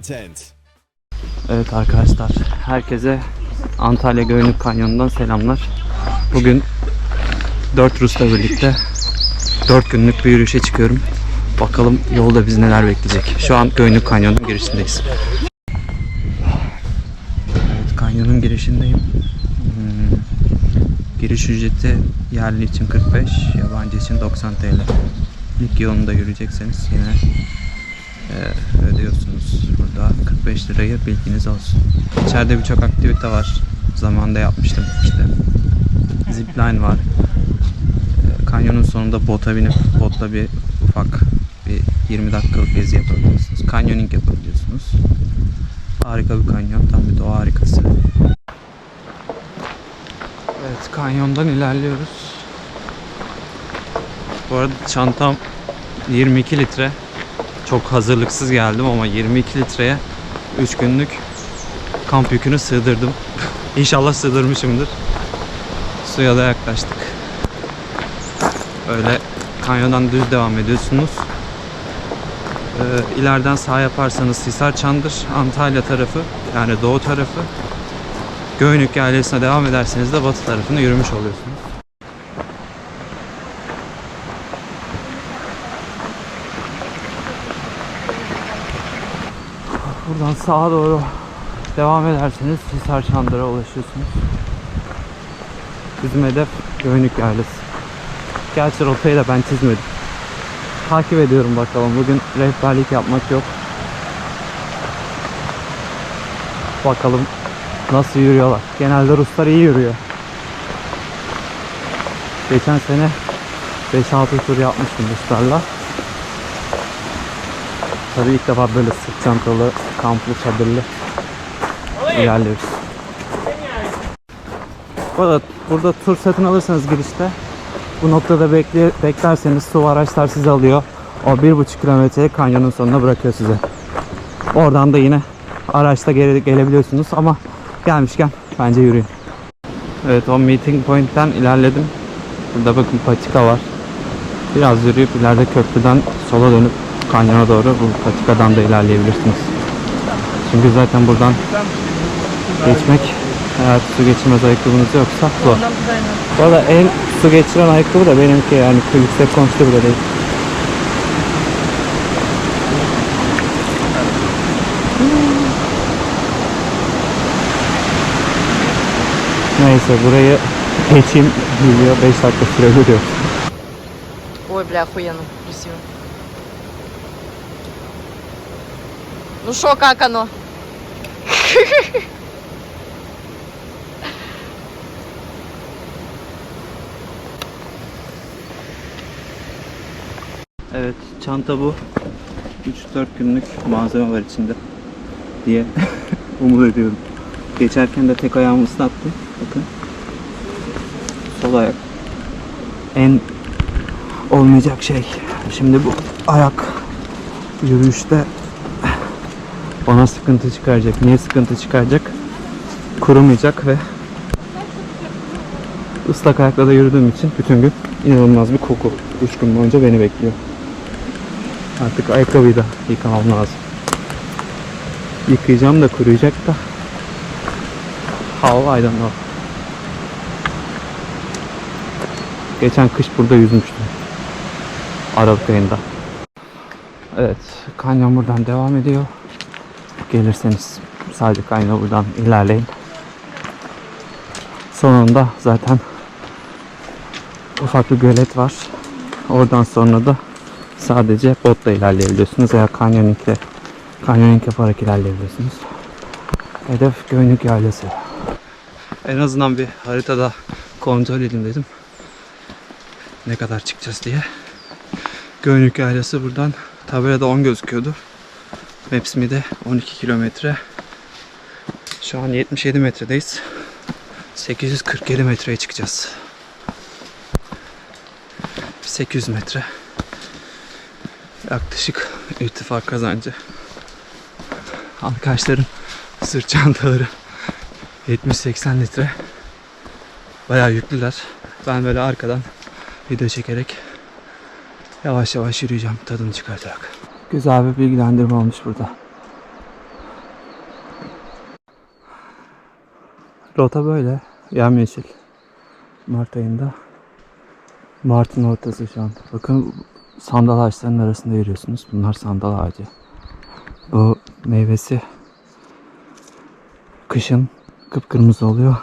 content. Evet arkadaşlar, herkese Antalya Göynük Kanyonu'ndan selamlar. Bugün 4 Rus'la birlikte 4 günlük bir yürüyüşe çıkıyorum. Bakalım yolda bizi neler bekleyecek. Şu an Göynük Kanyonu'nun girişindeyiz. Evet, kanyonun girişindeyim. Hmm, Giriş ücreti yerli için 45, yabancı için 90 TL. İlk yolunda yürüyecekseniz yine e, ödüyorsunuz burada 45 lirayı bilginiz olsun. İçeride birçok aktivite var. Zamanında yapmıştım işte. Zipline var. E, Kanyonun sonunda bota binip botla bir ufak bir 20 dakikalık gezi yapabiliyorsunuz. Canyoning yapabiliyorsunuz. Harika bir kanyon. Tam bir doğa harikası. Evet kanyondan ilerliyoruz. Bu arada çantam 22 litre. Çok hazırlıksız geldim ama 22 litreye 3 günlük kamp yükünü sığdırdım. İnşallah sığdırmışımdır. Suya da yaklaştık. Öyle kanyondan düz devam ediyorsunuz. Ee, ileriden sağ yaparsanız Hisar Çandır, Antalya tarafı yani doğu tarafı. Göynük Yaylası'na devam ederseniz de batı tarafını yürümüş oluyorsunuz. Buradan sağa doğru devam ederseniz Hisar Çandır'a ulaşıyorsunuz. Bizim hedef Göynük Yaylası. Gerçi rotayı da ben çizmedim. Takip ediyorum bakalım. Bugün rehberlik yapmak yok. Bakalım nasıl yürüyorlar. Genelde Ruslar iyi yürüyor. Geçen sene 5-6 tur yapmıştım Ruslarla. Tabii ilk defa böyle sırt çantalı, kamplı, çadırlı ilerliyoruz. Bu arada burada tur satın alırsanız girişte bu noktada bekle, beklerseniz su araçlar sizi alıyor. O bir buçuk kilometreyi kanyonun sonuna bırakıyor size. Oradan da yine araçta gele, gelebiliyorsunuz ama gelmişken bence yürüyün. Evet o meeting point'ten ilerledim. Burada bakın patika var. Biraz yürüyüp ileride köprüden sola dönüp kanyona doğru bu patikadan da ilerleyebilirsiniz. Çünkü zaten buradan geçmek eğer su geçirmez ayakkabınız yoksa zor. Bu arada en su geçiren ayakkabı da benimki yani yüksek konuştu bile değil. Neyse burayı geçeyim video 5 dakika sürebiliyor. Ой, бля, охуенно, красиво. Ну шо, как оно? Evet çanta bu. 3-4 günlük malzeme var içinde diye umut ediyorum. Geçerken de tek ayağımı ıslattım. Bakın. Sol ayak. En olmayacak şey. Şimdi bu ayak yürüyüşte bana sıkıntı çıkaracak. Niye sıkıntı çıkaracak? Kurumayacak ve ıslak ayakla da yürüdüğüm için bütün gün inanılmaz bir koku 3 gün boyunca beni bekliyor. Artık ayakkabıyı da yıkamam lazım. Yıkayacağım da kuruyacak da. How I don't know. Geçen kış burada yüzmüştüm. Aralık ayında. Evet, kanyon buradan devam ediyor. Gelirseniz sadece kanyon buradan ilerleyin. Sonunda zaten ufak bir gölet var. Oradan sonra da sadece botla ilerleyebiliyorsunuz veya kanyonikle kanyonik yaparak ilerleyebiliyorsunuz. Hedef Göynük Yaylası. En azından bir haritada kontrol edeyim dedim. Ne kadar çıkacağız diye. Göynük Yaylası buradan tabelada 10 gözüküyordu. Maps.me'de 12 kilometre. Şu an 77 metredeyiz. 847 metreye çıkacağız. 800 metre. Yaklaşık irtifa kazancı. Arkadaşların sırt çantaları 70-80 litre. Bayağı yüklüler. Ben böyle arkadan video çekerek yavaş yavaş yürüyeceğim tadını çıkartarak güzel bir bilgilendirme olmuş burada. Rota böyle. Yemyeşil. Mart ayında. Mart'ın ortası şu an. Bakın sandal ağaçlarının arasında yürüyorsunuz. Bunlar sandal ağacı. Bu meyvesi kışın kıpkırmızı oluyor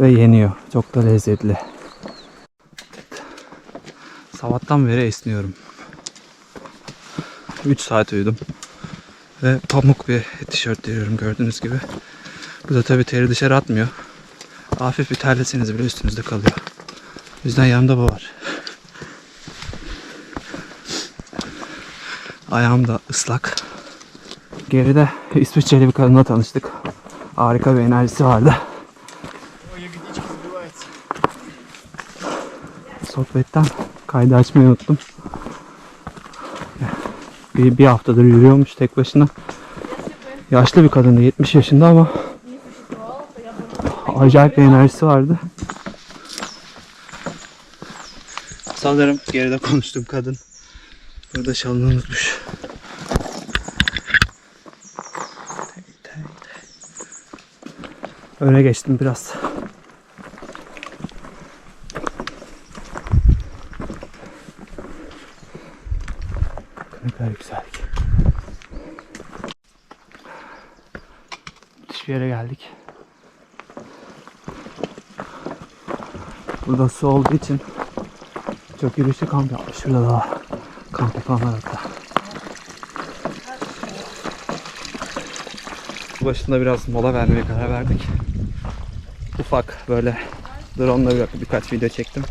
ve yeniyor. Çok da lezzetli. Sabahtan beri esniyorum. 3 saat uyudum. Ve pamuk bir tişört giyiyorum gördüğünüz gibi. Bu da tabii teri dışarı atmıyor. Hafif bir terleseniz bile üstünüzde kalıyor. O yüzden yanımda bu var. Ayağım da ıslak. Geride İsviçreli bir kadınla tanıştık. Harika bir enerjisi vardı. Sohbetten kaydı açmayı unuttum. Bir, bir haftadır yürüyormuş tek başına. Yaşlı bir kadındı 70 yaşında ama acayip bir enerjisi vardı. Sanırım geride konuştuğum kadın burada şalını unutmuş. Öne geçtim biraz. Kadar güzel. Müthiş bir yere geldik. Burada su olduğu için çok yürüyüşlü kamp yapmış. Şurada da var. Kamp yapanlar hatta. Başında biraz mola vermeye karar verdik. Ufak böyle drone ile bir- birkaç video çektim.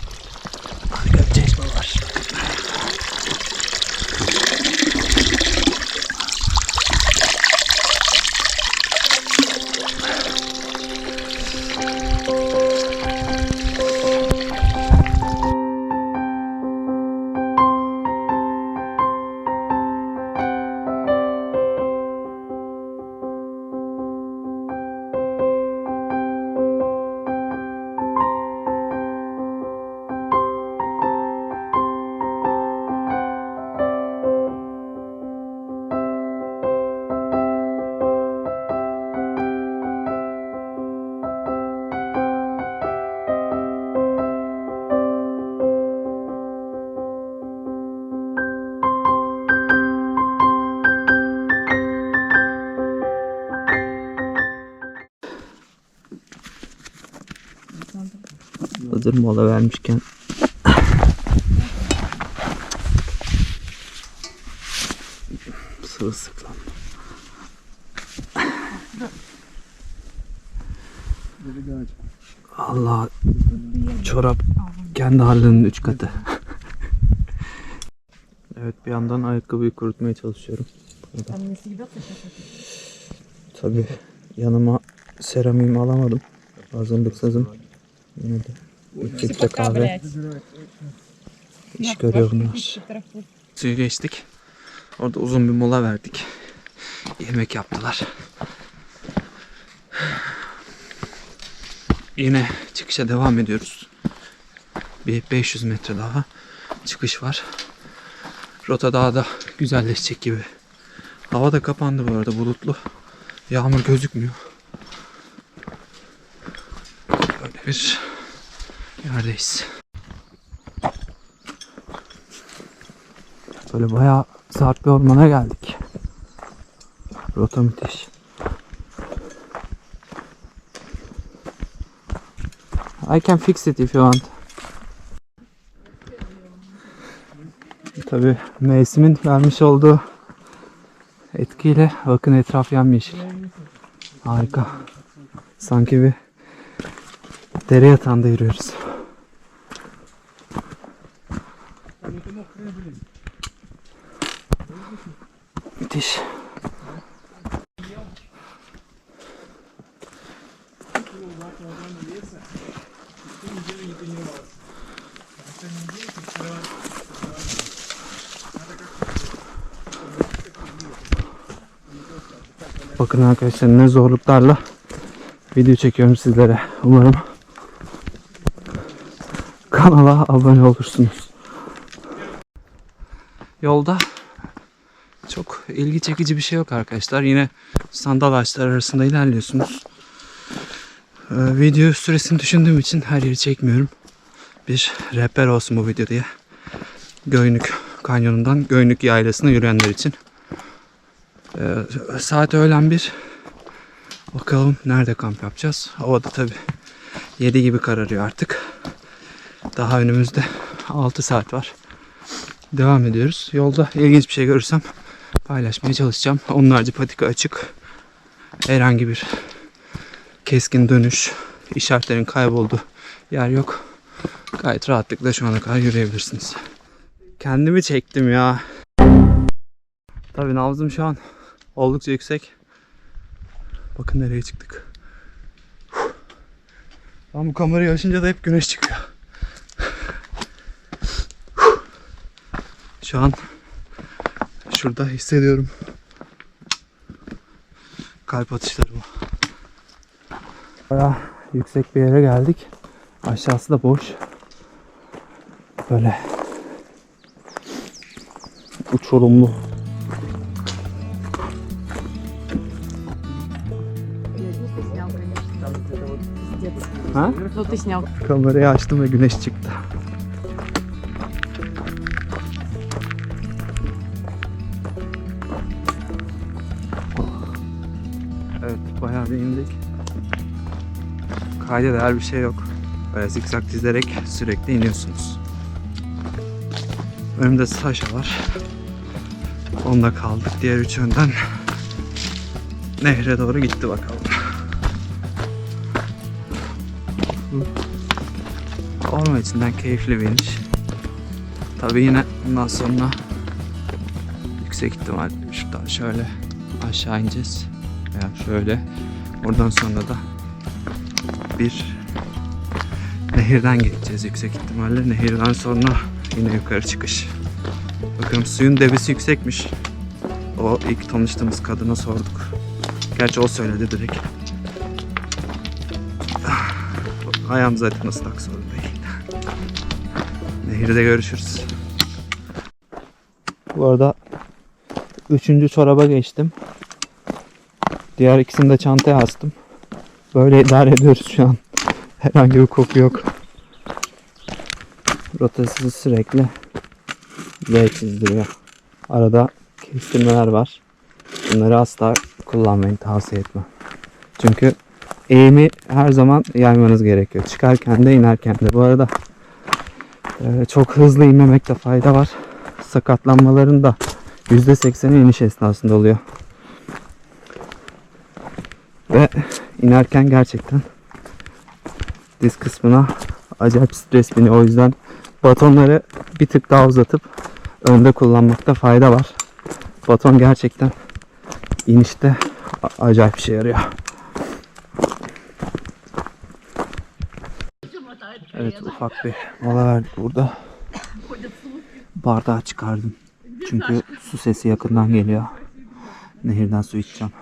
Hazır mola vermişken Sırılsıklam. Allah çorap kendi halinin üç katı. evet bir yandan ayakkabıyı kurutmaya çalışıyorum. Burada. Tabii yanıma seramiğimi alamadım. Hazırlıksızım. Yine de filtre kahve iş görüyor bunlar. Suyu geçtik. Orada uzun bir mola verdik. Yemek yaptılar. Yine çıkışa devam ediyoruz. Bir 500 metre daha çıkış var. Rota daha da güzelleşecek gibi. Hava da kapandı bu arada bulutlu. Yağmur gözükmüyor. Böyle bir yerdeyiz. Böyle bayağı sert bir ormana geldik. Rota müthiş. I can fix it if you want. Tabi mevsimin vermiş olduğu etkiyle bakın etraf yemyeşil. Harika. Sanki bir dere yatağında yürüyoruz. Müthiş. Bakın arkadaşlar ne zorluklarla video çekiyorum sizlere. Umarım kanala abone olursunuz. Yolda çok ilgi çekici bir şey yok arkadaşlar. Yine sandal ağaçları arasında ilerliyorsunuz. Ee, video süresini düşündüğüm için her yeri çekmiyorum. Bir rehber olsun bu video diye. Göynük kanyonundan Göynük yaylasına yürüyenler için. Ee, saat öğlen bir. Bakalım nerede kamp yapacağız. Havada tabi 7 gibi kararıyor artık. Daha önümüzde 6 saat var. Devam ediyoruz. Yolda ilginç bir şey görürsem paylaşmaya çalışacağım. Onlarca patika açık. Herhangi bir keskin dönüş, işaretlerin kaybolduğu yer yok. Gayet rahatlıkla şu ana kadar yürüyebilirsiniz. Kendimi çektim ya. Tabii nabzım şu an oldukça yüksek. Bakın nereye çıktık. Ben bu kamerayı açınca da hep güneş çıkıyor. Şu an şurada hissediyorum. Kalp atışlarımı. Baya yüksek bir yere geldik. Aşağısı da boş. Böyle uçurumlu. Ha? Kamerayı açtım ve güneş çıktı. Kayda değer bir şey yok. Böyle zikzak dizerek sürekli iniyorsunuz. Önümde Sasha var. Onda kaldık. Diğer üç önden nehre doğru gitti bakalım. Orman içinden keyifli bir iniş. Tabi yine bundan sonra yüksek ihtimal şuradan şöyle aşağı ineceğiz. Veya şöyle. Oradan sonra da bir nehirden geçeceğiz yüksek ihtimalle. Nehirden sonra yine yukarı çıkış. Bakın suyun debisi yüksekmiş. O ilk tanıştığımız kadına sorduk. Gerçi o söyledi direkt. Ayağım zaten ıslak sorun değil. Nehirde görüşürüz. Bu arada üçüncü çoraba geçtim. Diğer ikisini de çantaya astım. Böyle idare ediyoruz şu an. Herhangi bir koku yok. Rotası sürekli V çizdiriyor. Arada kestirmeler var. Bunları asla kullanmayın tavsiye etmem. Çünkü eğimi her zaman yaymanız gerekiyor. Çıkarken de inerken de. Bu arada e, çok hızlı inmemekte fayda var. Sakatlanmaların da %80'i iniş esnasında oluyor. Ve inerken gerçekten diz kısmına acayip stres biniyor. O yüzden batonları bir tık daha uzatıp önde kullanmakta fayda var. Baton gerçekten inişte acayip işe yarıyor. Evet ufak bir mola verdik burada. Bardağı çıkardım. Çünkü su sesi yakından geliyor. Nehirden su içeceğim.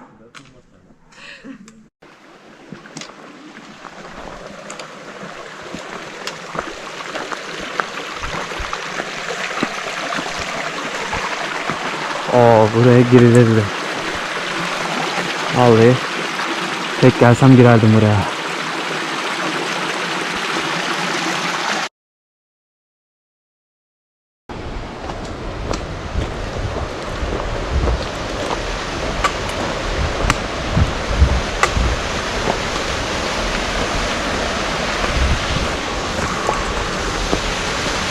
Buraya girilirdi. Vallahi tek gelsem girerdim buraya.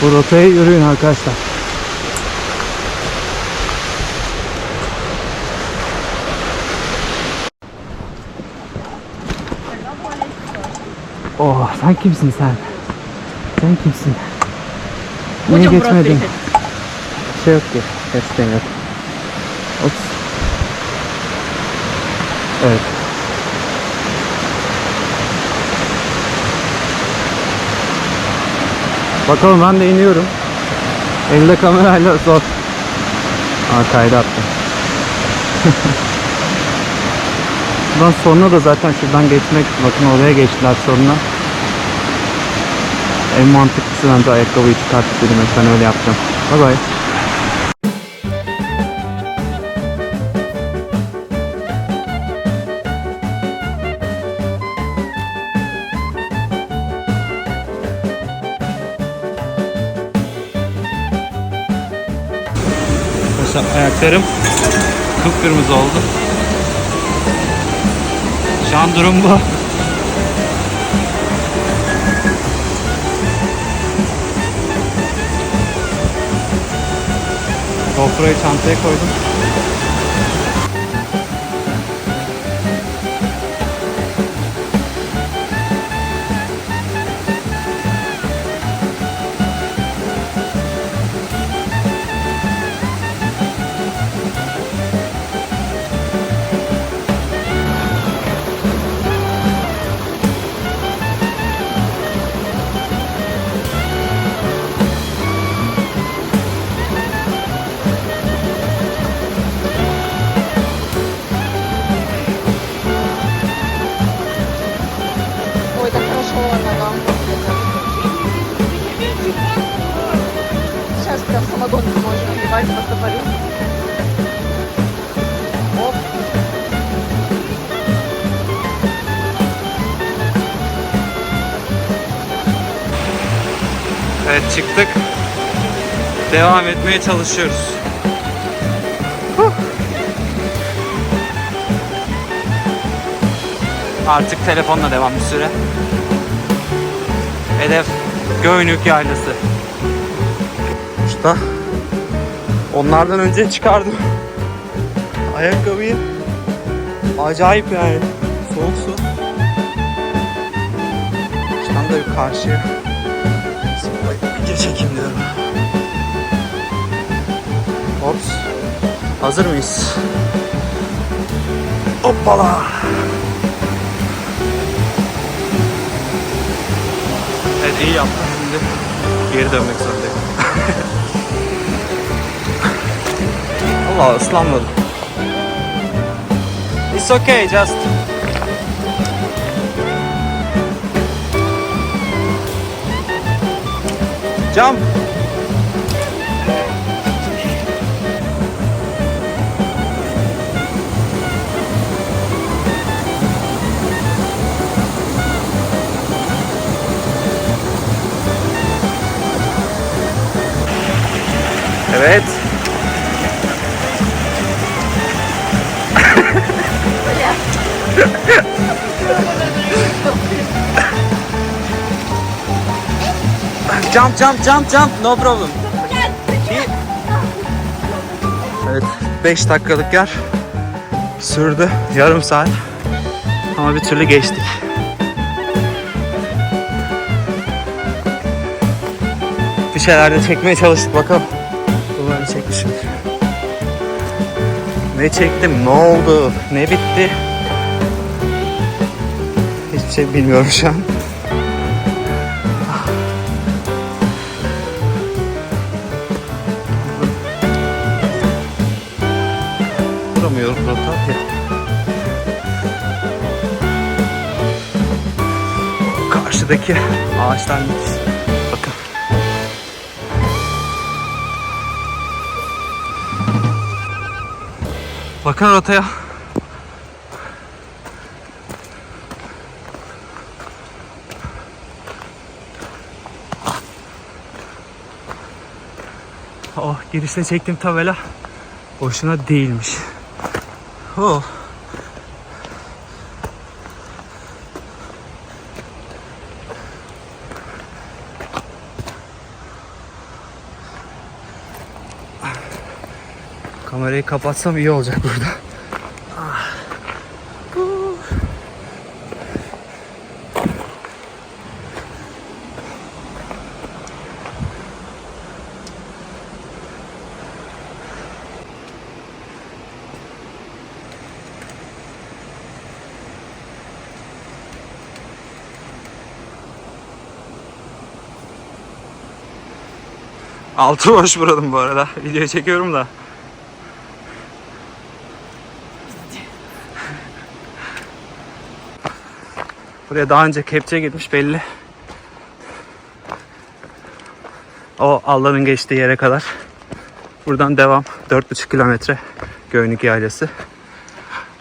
Bu rotaya yürüyün arkadaşlar. Oh sen kimsin sen? Sen kimsin? Niye Hocam geçmedin? Şey yok ki. Testten yok. Ops. Evet. Bakalım ben de iniyorum. Elimde kamerayla zor. Aa kaydı attım. Buradan sonra da zaten şuradan geçmek. Bakın oraya geçtiler sonuna. En mantıklısı bence ayakkabıyı çıkartıp dedim. Ben öyle yapacağım. Bye bye. arkadaşlar ayaklarım kıpkırmızı oldu. Şu an durum bu. GoPro'yu çantaya koydum. Evet çıktık. Devam etmeye çalışıyoruz. Artık telefonla devam bir süre. Hedef Göynük Yaylası. Usta. Onlardan önce çıkardım. Ayakkabıyı. Acayip yani. Soğuk su. Şuradan da bir karşıya. Hazır mıyız? Hoppala. Evet iyi yaptım şimdi. Geri dönmek zorundayım. Allah ıslanmadım. It's okay just. Jump. Evet. jump jump jump jump no problem. Evet 5 dakikalık yer sürdü yarım saat ama bir türlü geçtik. Bir şeyler de çekmeye çalıştık bakalım. Ne çektim, ne oldu, ne bitti? Hiçbir şey bilmiyorum şu an. Vuramıyorum rota. Karşıdaki ağaçlar Bakın rotaya. Oh girişte çektiğim tabela boşuna değilmiş. Oh. Kamerayı kapatsam iyi olacak burada. Altı boş buranın bu arada. Video çekiyorum da. Buraya daha önce kepçe gitmiş belli. O Allah'ın geçtiği yere kadar. Buradan devam. 4,5 kilometre Göynük Yaylası.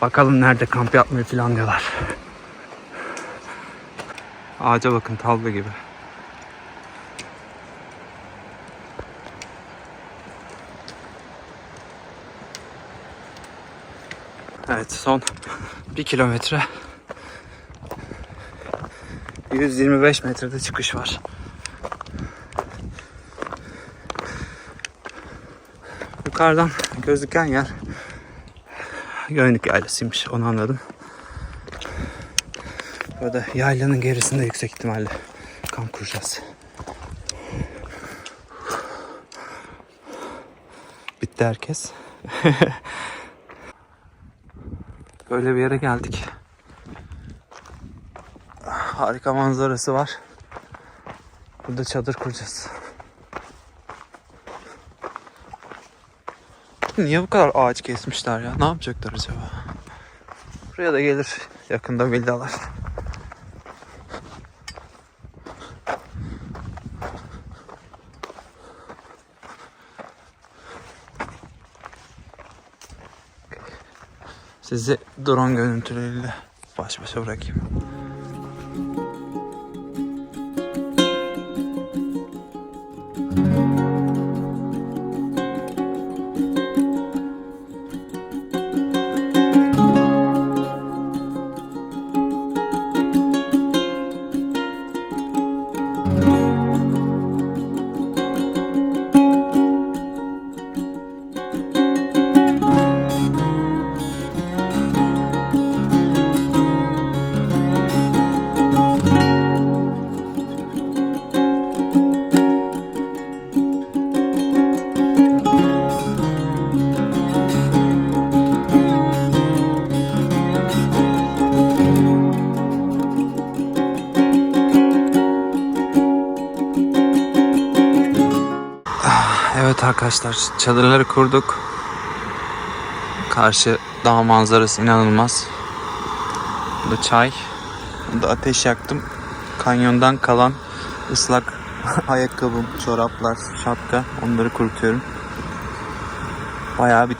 Bakalım nerede kamp yapmayı planlıyorlar. Ağaca bakın tablo gibi. Evet son 1 kilometre 125 metrede çıkış var. Yukarıdan gözüken yer Göynük yaylasıymış onu anladım. Burada yaylanın gerisinde yüksek ihtimalle kamp kuracağız. Bitti herkes. Böyle bir yere geldik. Harika manzarası var. Burada çadır kuracağız. Niye bu kadar ağaç kesmişler ya? Ne yapacaklar acaba? Buraya da gelir yakında villalar. Sizi drone görüntüleriyle baş başa bırakayım. Arkadaşlar çadırları kurduk. Karşı dağ manzarası inanılmaz. Burada çay. Burada ateş yaktım. Kanyondan kalan ıslak ayakkabım, çoraplar, şapka onları kurutuyorum. Bayağı bir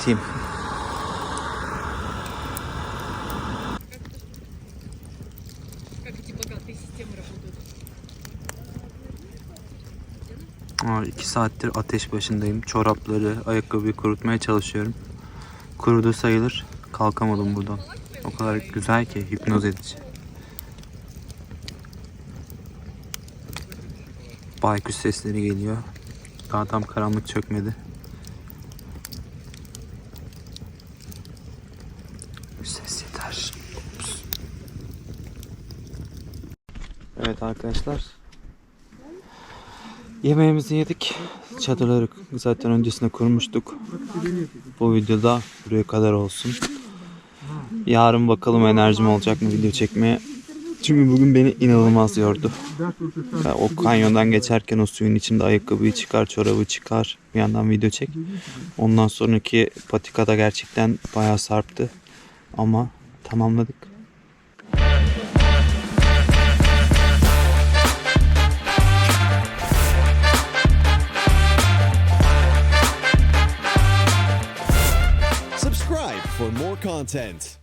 saattir ateş başındayım. Çorapları, ayakkabıyı kurutmaya çalışıyorum. Kurudu sayılır. Kalkamadım buradan. O kadar güzel ki hipnoz edici. Baykuş sesleri geliyor. Daha tam karanlık çökmedi. Ses yeter. Ops. Evet arkadaşlar. Yemeğimizi yedik. Çadırları zaten öncesinde kurmuştuk. Bu videoda buraya kadar olsun. Yarın bakalım enerjim olacak mı video çekmeye. Çünkü bugün beni inanılmaz yordu. Ya o kanyondan geçerken o suyun içinde ayakkabıyı çıkar, çorabı çıkar. Bir yandan video çek. Ondan sonraki patikada gerçekten bayağı sarptı. Ama tamamladık. Content.